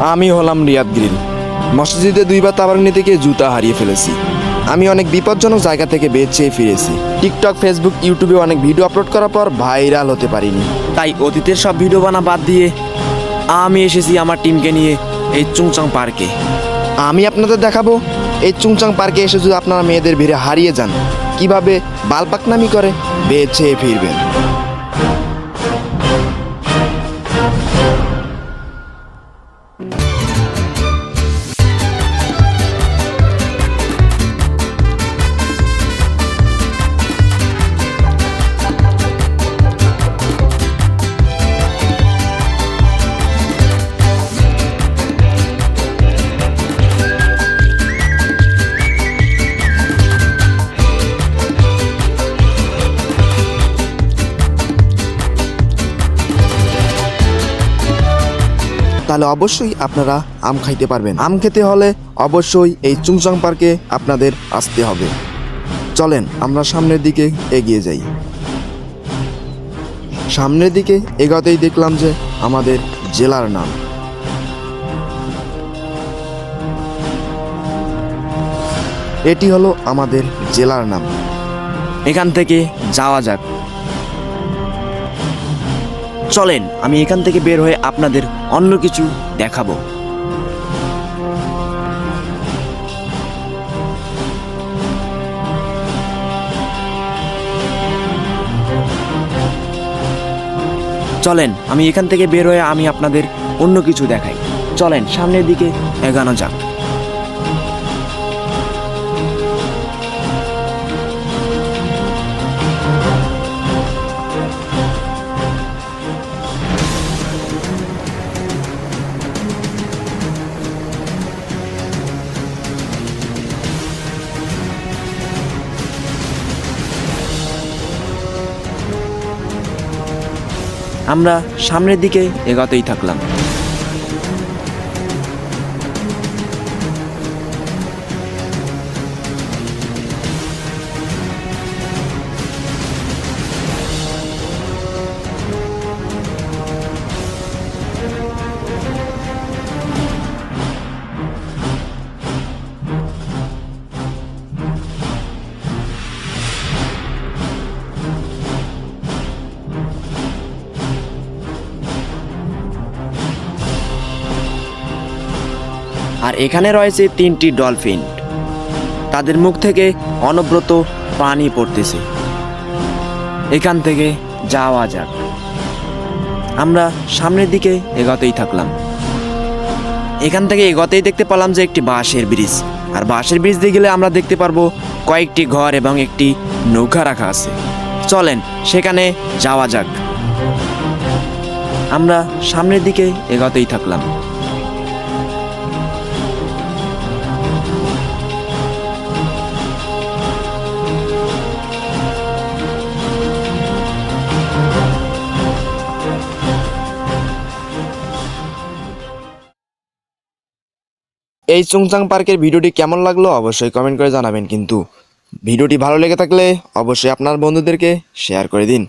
আমি হলাম রিয়াদ গ্রিল। মসজিদে দুইবার নিতে গিয়ে জুতা হারিয়ে ফেলেছি। আমি অনেক বিপজ্জনক জায়গা থেকে বেঁচে ফিরেছি। টিকটক, ফেসবুক, ইউটিউবে অনেক ভিডিও আপলোড করার পর ভাইরাল হতে পারিনি। তাই অতীতের সব ভিডিও বানা বাদ দিয়ে আমি এসেছি আমার টিমকে নিয়ে এই চুংচাং পার্কে। আমি আপনাদের দেখাবো। এই চুংচাং পার্কে এসে যদি আপনারা মেয়েদের ভিড়ে হারিয়ে যান, কীভাবে বালপাকনামি করে বেঁচে ফিরবেন? তাহলে অবশ্যই আপনারা আম খাইতে পারবেন। আম খেতে হলে অবশ্যই এই চুংচাং পার্কে আপনাদের আসতে হবে। চলেন, আমরা সামনের দিকে এগিয়ে যাই। সামনের দিকে এগোতেই দেখলাম যে আমাদের জেলার নাম। এটি হলো আমাদের জেলার নাম। এখান থেকে যাওয়া যাক। চলেন, আমি এখান থেকে বের হয়ে আপনাদের অন্য কিছু দেখাবো। চলেন, আমি এখান থেকে বের হয়ে আমি আপনাদের অন্য কিছু দেখাই। চলেন, সামনের দিকে এগানো যাক। আমরা সামনের দিকে এগোতেই থাকলাম। আর এখানে রয়েছে তিনটি ডলফিন। তাদের মুখ থেকে অনব্রত পানি পড়তেছে। এখান থেকে যাওয়া যাক। আমরা সামনের দিকে এগোতেই থাকলাম। এখান থেকে এগোতেই দেখতে পেলাম যে একটি বাঁশের ব্রিজ। আর বাঁশের ব্রিজ দিয়ে গেলে আমরা দেখতে পারব কয়েকটি ঘর এবং একটি নৌকা রাখা আছে। চলেন, সেখানে যাওয়া যাক। আমরা সামনের দিকে এগোতেই থাকলাম। এই চুংচাং পার্কের ভিডিওটি কেমন লাগল অবশ্যই কমেন্ট করে জানাবেন কিন্তু ভিডিওটি ভালো লেগে থাকলে অবশ্যই আপনার বন্ধুদেরকে শেয়ার করে দিন।